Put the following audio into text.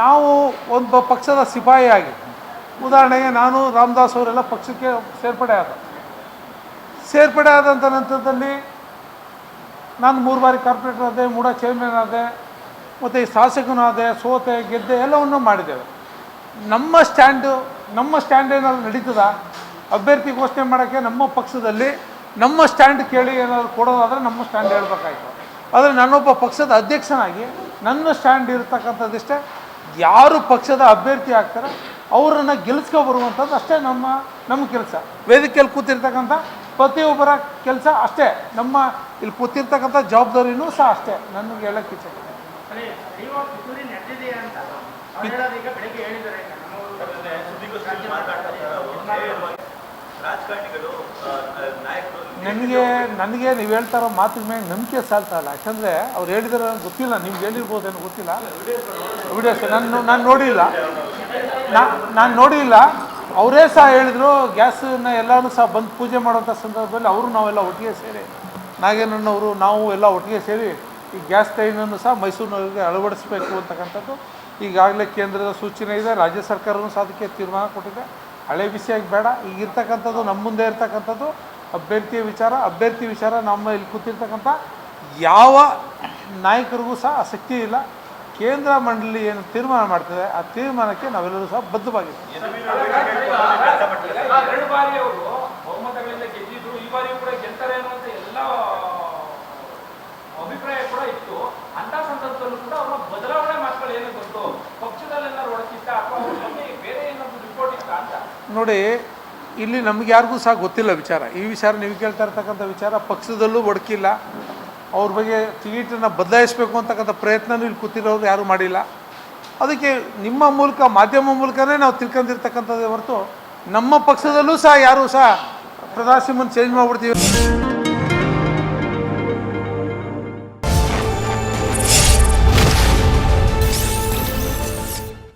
ನಾವು ಒಂದು ಪಕ್ಷದ ಸಿಪಾಯಿಯಾಗಿ ಉದಾಹರಣೆಗೆ ನಾನು, ರಾಮದಾಸ್ ಅವರೆಲ್ಲ ಪಕ್ಷಕ್ಕೆ ಸೇರ್ಪಡೆ ಆದ. ಸೇರ್ಪಡೆ ಆದಂಥ ನಂತರದಲ್ಲಿ ನಾನು ಮೂರು ಬಾರಿ ಕಾರ್ಪೊರೇಟರ್ ಆದೆ ಮೂಡ ಚೇರ್ಮನ್ ಆದೆ, ಮತ್ತು ಶಾಸಕನೂ ಆದೆ, ಸೋತೆ, ಗೆದ್ದೆ ಎಲ್ಲವನ್ನು ಮಾಡಿದ್ದೇವೆ. ನಮ್ಮ ಸ್ಟ್ಯಾಂಡು, ನಮ್ಮ ಸ್ಟ್ಯಾಂಡ್ ಏನಾದ್ರು ನಡೀತದ ಅಭ್ಯರ್ಥಿ ಘೋಷಣೆ ಮಾಡೋಕ್ಕೆ ನಮ್ಮ ಪಕ್ಷದಲ್ಲಿ ನಮ್ಮ ಸ್ಟ್ಯಾಂಡ್ ಕೇಳಿ ಏನಾದರೂ ಕೊಡೋದಾದರೆ ನಮ್ಮ ಸ್ಟ್ಯಾಂಡ್ ಹೇಳ್ಬೇಕಾಯ್ತು. ಆದರೆ ನಾನೊಬ್ಬ ಪಕ್ಷದ ಅಧ್ಯಕ್ಷನಾಗಿ ನನ್ನ ಸ್ಟ್ಯಾಂಡ್ ಇರತಕ್ಕಂಥದ್ದಿಷ್ಟೇ ಯಾರು ಪಕ್ಷದ ಅಭ್ಯರ್ಥಿ ಆಗ್ತಾರೆ ಅವರನ್ನು ಗೆಲ್ಸ್ಕೊ ಬರುವಂಥದ್ದು ಅಷ್ಟೇ ನಮ್ಮ ನಮ್ಮ ಕೆಲಸ. ವೇದಿಕೆಯಲ್ಲಿ ಕೂತಿರ್ತಕ್ಕಂಥ ಪ್ರತಿಯೊಬ್ಬರ ಕೆಲಸ ಅಷ್ಟೇ. ನಮ್ಮ ಇಲ್ಲಿ ಕೂತಿರ್ತಕ್ಕಂಥ ಜವಾಬ್ದಾರಿನೂ ಸಹ ಅಷ್ಟೇ. ನನಗೆ ಹೇಳಕ್ಕೆ ಇಚ್ಛೆ ನನಗೆ ನನಗೆ ನೀವು ಹೇಳ್ತಾರೋ ಮಾತಿನ ಮೇಲೆ ನಂಬಿಕೆ ಸಾಲ್ತಾ ಇಲ್ಲ. ಯಾಕಂದರೆ ಅವ್ರು ಹೇಳಿದಾರೆ ಗೊತ್ತಿಲ್ಲ. ನಿಮ್ಗೆ ಹೇಳಿರ್ಬೋದೇನೋ ಗೊತ್ತಿಲ್ಲ. ವಿಡಿಯೋಸ್ ನಾನು ನಾನು ನೋಡಿಲ್ಲ. ನಾನು ನೋಡಿಲ್ಲ. ಅವರೇ ಸಹ ಹೇಳಿದ್ರು ಗ್ಯಾಸನ್ನ ಎಲ್ಲರೂ ಸಹ ಬಂದು ಪೂಜೆ ಮಾಡೋಂಥ ಸಂದರ್ಭದಲ್ಲಿ ಅವರು ನಾವೆಲ್ಲ ಒಟ್ಟಿಗೆ ಸೇರಿ ನಾಗೇನಣ್ಣವರು ನಾವು ಎಲ್ಲ ಒಟ್ಟಿಗೆ ಸೇರಿ ಈ ಗ್ಯಾಸ್ ಟ್ರೈನನ್ನು ಸಹ ಮೈಸೂರಿನವರಿಗೆ ಅಳವಡಿಸಬೇಕು ಅಂತಕ್ಕಂಥದ್ದು ಈಗಾಗಲೇ ಕೇಂದ್ರದ ಸೂಚನೆ ಇದೆ. ರಾಜ್ಯ ಸರ್ಕಾರವೂ ಸಹ ಅದಕ್ಕೆ ತೀರ್ಮಾನ ಕೊಟ್ಟಿದೆ. ಹಳೆ ವಿಷಯ ಬೇಡ. ಈಗ ಇರ್ತಕ್ಕಂಥದ್ದು ನಮ್ಮ ಮುಂದೆ ಇರ್ತಕ್ಕಂಥದ್ದು ಅಭ್ಯರ್ಥಿಯ ವಿಚಾರ. ಅಭ್ಯರ್ಥಿ ವಿಚಾರ ನಮ್ಮ ಇಲ್ಲಿ ಕೂತಿರ್ತಕ್ಕಂಥ ಯಾವ ನಾಯಕರಿಗೂ ಸಹ ಆಸಕ್ತಿ ಇಲ್ಲ. ಕೇಂದ್ರ ಮಂಡಳಿ ಏನು ತೀರ್ಮಾನ ಮಾಡ್ತದೆ, ಆ ತೀರ್ಮಾನಕ್ಕೆ ನಾವೆಲ್ಲರೂ ಸಹ ಬದ್ಧವಾಗಿದ್ದೀವಿ. ನೋಡಿ, ಇಲ್ಲಿ ನಮ್ಗೆ ಯಾರಿಗೂ ಸಹ ಗೊತ್ತಿಲ್ಲ ವಿಚಾರ. ಈ ವಿಚಾರ ನೀವು ಕೇಳ್ತಾ ಇರ್ತಕ್ಕಂಥ ವಿಚಾರ ಪಕ್ಷದಲ್ಲೂ ಒಡಕಿಲ್ಲ ಅವ್ರ ಬಗ್ಗೆ ಟಿಕೆಟನ್ನು ಬದಲಾಯಿಸಬೇಕು ಅಂತಕ್ಕಂಥ ಪ್ರಯತ್ನನೂ ಇಲ್ಲಿ ಕೂತಿರೋರು ಯಾರೂ ಮಾಡಿಲ್ಲ. ಅದಕ್ಕೆ ನಿಮ್ಮ ಮೂಲಕ, ಮಾಧ್ಯಮ ಮೂಲಕನೇ ನಾವು ತಿಳ್ಕೊಂಡಿರ್ತಕ್ಕಂಥದ್ದೇ ಹೊರತು ನಮ್ಮ ಪಕ್ಷದಲ್ಲೂ ಸಹ ಯಾರೂ ಸಹ ಪ್ರಧಾನ ಚೇಂಜ್ ಮಾಡಿಬಿಡ್ತೀವಿ.